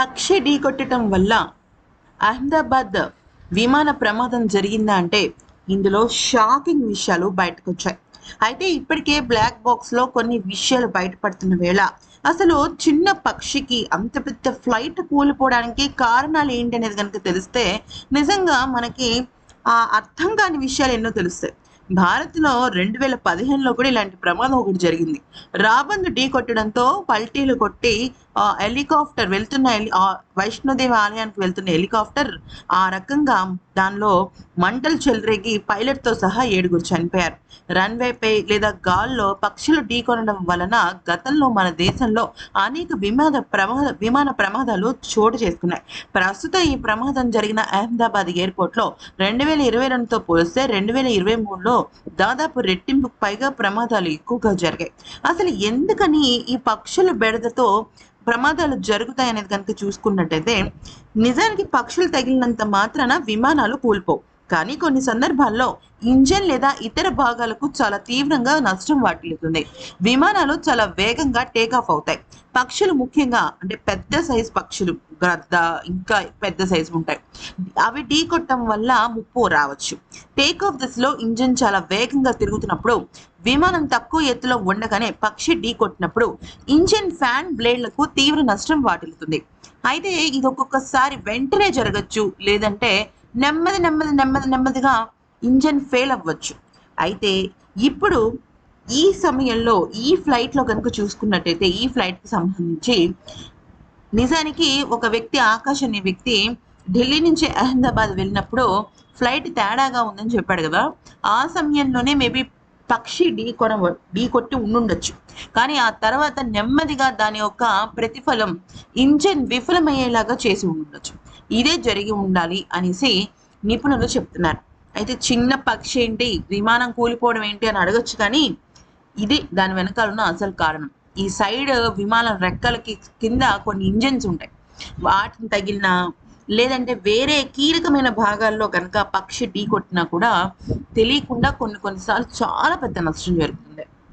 పక్షి ఢీకొట్టడం వల్ల అహ్మదాబాద్ విమాన ప్రమాదం జరిగిందా అంటే ఇందులో షాకింగ్ విషయాలు బయటకు వచ్చాయి అయితే ఇప్పటికే బ్లాక్ బాక్స్లో కొన్ని విషయాలు బయటపడుతున్న వేళ అసలు చిన్న పక్షికి అంత పెద్ద ఫ్లైట్ కూలిపోవడానికి కారణాలు ఏంటి అనేది కనుక తెలిస్తే నిజంగా మనకి ఆ అర్థం కాని విషయాలు ఎన్నో తెలుస్తాయి. భారత్లో రెండు వేల పదిహేనులో కూడా ఇలాంటి ప్రమాదం ఒకటి జరిగింది. రాబందు ఢీ కొట్టడంతో పల్టీలు కొట్టి హెలికాప్టర్ వెళ్తున్న హెలి- వైష్ణోదేవి ఆలయానికి వెళ్తున్న హెలికాప్టర్ ఆ రకంగా దానిలో మంటలు చెలరేగి పైలట్తో సహా ఏడుగురు చనిపోయారు. రన్వేపై లేదా గాల్లో పక్షులు ఢీకొనడం వలన గతంలో మన దేశంలో అనేక విమాన ప్రమాద విమాన ప్రమాదాలు చోటు చేసుకున్నాయి. ప్రస్తుతం ఈ ప్రమాదం జరిగిన అహ్మదాబాద్ ఎయిర్పోర్ట్లో రెండు వేల ఇరవై రెండుతో పోలిస్తే రెండు వేల ఇరవై మూడులో దాదాపు రెట్టింపు పైగా ప్రమాదాలు ఎక్కువగా జరిగాయి. అసలు ఎందుకని ఈ పక్షుల బెడదతో ప్రమాదాలు జరుగుతాయి అనేది కనుక చూసుకున్నట్టయితే నిజానికి పక్షులు తగిలినంత మాత్రాన విమానాలు కూలిపోవు. కానీ కొన్ని సందర్భాల్లో ఇంజన్ లేదా ఇతర భాగాలకు చాలా తీవ్రంగా నష్టం వాటిల్లుతుంది. విమానాలు చాలా వేగంగా టేకాఫ్ అవుతాయి. పక్షులు ముఖ్యంగా అంటే పెద్ద సైజ్ పక్షులు గద్ద ఇంకా పెద్ద సైజు ఉంటాయి. అవి ఢీ కొట్టడం వల్ల ముప్పు రావచ్చు. టేక్ ఆఫ్ దశలో ఇంజన్ చాలా వేగంగా తిరుగుతున్నప్పుడు విమానం తక్కువ ఎత్తులో ఉండగానే పక్షి ఢీ కొట్టినప్పుడు ఇంజిన్ ఫ్యాన్ బ్లేడ్లకు తీవ్ర నష్టం వాటిల్లుతుంది. అయితే ఇది ఒక్కొక్కసారి వెంటనే జరగచ్చు లేదంటే నెమ్మది నెమ్మది నెమ్మది నెమ్మదిగా ఇంజన్ ఫెయిల్ అవ్వచ్చు. అయితే ఇప్పుడు ఈ సమయంలో ఈ ఫ్లైట్లో కనుక చూసుకున్నట్టయితే ఈ ఫ్లైట్కి సంబంధించి నిజానికి ఒక వ్యక్తి ఆకాష్ అనే వ్యక్తి ఢిల్లీ నుంచి అహ్మదాబాద్ వెళ్ళినప్పుడు ఫ్లైట్ తేడాగా ఉందని చెప్పాడు కదా. ఆ సమయంలోనే మేబీ పక్షి ఢీ కొన ఢీ కొట్టి ఉండుండొచ్చు. కానీ ఆ తర్వాత నెమ్మదిగా దాని యొక్క ప్రతిఫలం ఇంజన్ విఫలమయ్యేలాగా చేసి ఉండొచ్చు ఇదే జరిగి ఉండాలి అనేసి నిపుణులు చెప్తున్నారు. అయితే చిన్న పక్షి ఏంటి? విమానం కూలిపోవడం ఏంటి అని అడగచ్చు కానీ ఇది దాని వెనకాల ఉన్న అసలు కారణం. ఈ సైడ్ విమానం రెక్కలకి కింద కొన్ని ఇంజన్స్ ఉంటాయి. వాటిని తగిలిన లేదంటే వేరే కీలకమైన భాగాల్లో కనుక పక్షి ఢీ కొట్టినా కూడా తెలియకుండా కొన్ని కొన్నిసార్లు చాలా పెద్ద నష్టం జరుగుతుంది.